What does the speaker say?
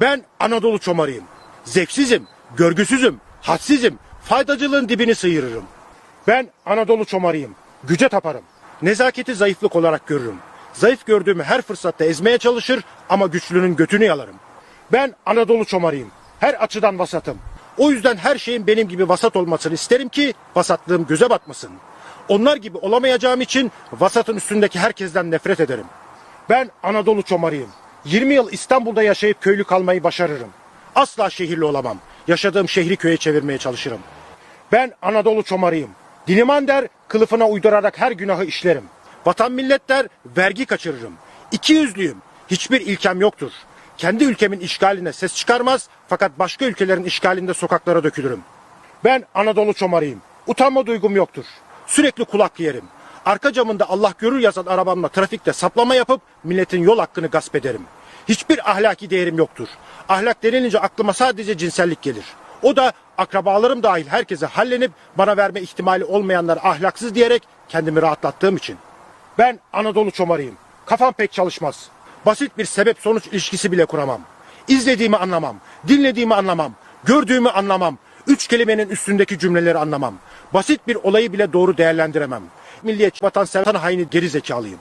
Ben Anadolu çomarıyım. Zevksizim, görgüsüzüm, hadsizim, faydacılığın dibini sıyırırım. Ben Anadolu çomarıyım. Güce taparım. Nezaketi zayıflık olarak görürüm. Zayıf gördüğümü her fırsatta ezmeye çalışır ama güçlünün götünü yalarım. Ben Anadolu çomarıyım. Her açıdan vasatım. O yüzden her şeyin benim gibi vasat olmasını isterim ki vasatlığım göze batmasın. Onlar gibi olamayacağım için vasatın üstündeki herkesten nefret ederim. Ben Anadolu çomarıyım. 20 yıl İstanbul'da yaşayıp köylü kalmayı başarırım. Asla şehirli olamam. Yaşadığım şehri köye çevirmeye çalışırım. Ben Anadolu çomarıyım. Diliman der, kılıfına uydurarak her günahı işlerim. Vatan millet der, vergi kaçırırım. İki yüzlüyüm. Hiçbir ilkem yoktur. Kendi ülkemin işgaline ses çıkarmaz fakat başka ülkelerin işgalinde sokaklara dökülürüm. Ben Anadolu çomarıyım. Utanma duygum yoktur. Sürekli kulak yerim. Arka camında Allah görür yazan arabamla trafikte saplama yapıp milletin yol hakkını gasp ederim. Hiçbir ahlaki değerim yoktur. Ahlak denilince aklıma sadece cinsellik gelir. O da akrabalarım dahil herkese hallenip bana verme ihtimali olmayanlar ahlaksız diyerek kendimi rahatlattığım için. Ben Anadolu çomarıyım. Kafam pek çalışmaz. Basit bir sebep sonuç ilişkisi bile kuramam. İzlediğimi anlamam, dinlediğimi anlamam, gördüğümü anlamam, üç kelimenin üstündeki cümleleri anlamam. Basit bir olayı bile doğru değerlendiremem. Milliyetçi vatansever haini geri zekalıyım.